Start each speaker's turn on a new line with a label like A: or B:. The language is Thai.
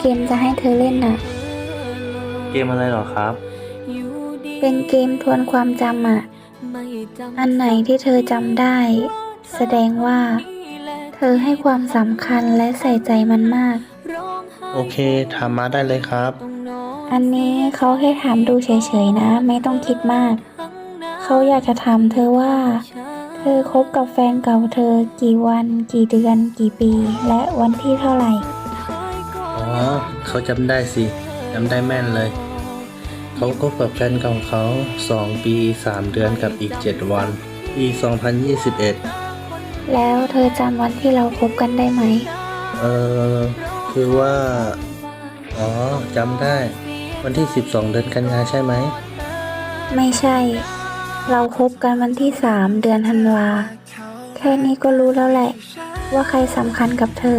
A: เกมจะให้เธอเล่นน่ะ
B: เกมอะไรเหรอครับ
A: เป็นเกมทวนความจำอะ อันไหนที่เธอจำได้ แสดงว่า เธอให้ความสำคัญและใส่ใจมันมาก
B: โอเคทำมาได้เลยครับ
A: อันนี้เขาแค่ถามดูเฉยๆนะ ไม่ต้องคิดมาก เขาอยากจะถามเธอว่า เธอคบกับแฟนเก่าเธอกี่วัน กี่เดือน กี่ปี และวันที่เท่าไหร่
B: อ๋อ เขาจำได้สิจำได้แม่นเลย เขาก็กับแฟนเก่าเขา 2 ปี 3 เดือนกับอีก 7 วัน ปี 2021
A: แล้วเธอจำวันที่เราคบกันได้ไหม
B: เออคือว่า อ๋อจำได้ วันที่ 12 เดือนกันยาใช่ไหม
A: ไม่ใช่ เราคบกันวันที่สามเดือนธันวา แค่นี้ก็รู้แล้วแหละ ว่าใครสำคัญกับเธอ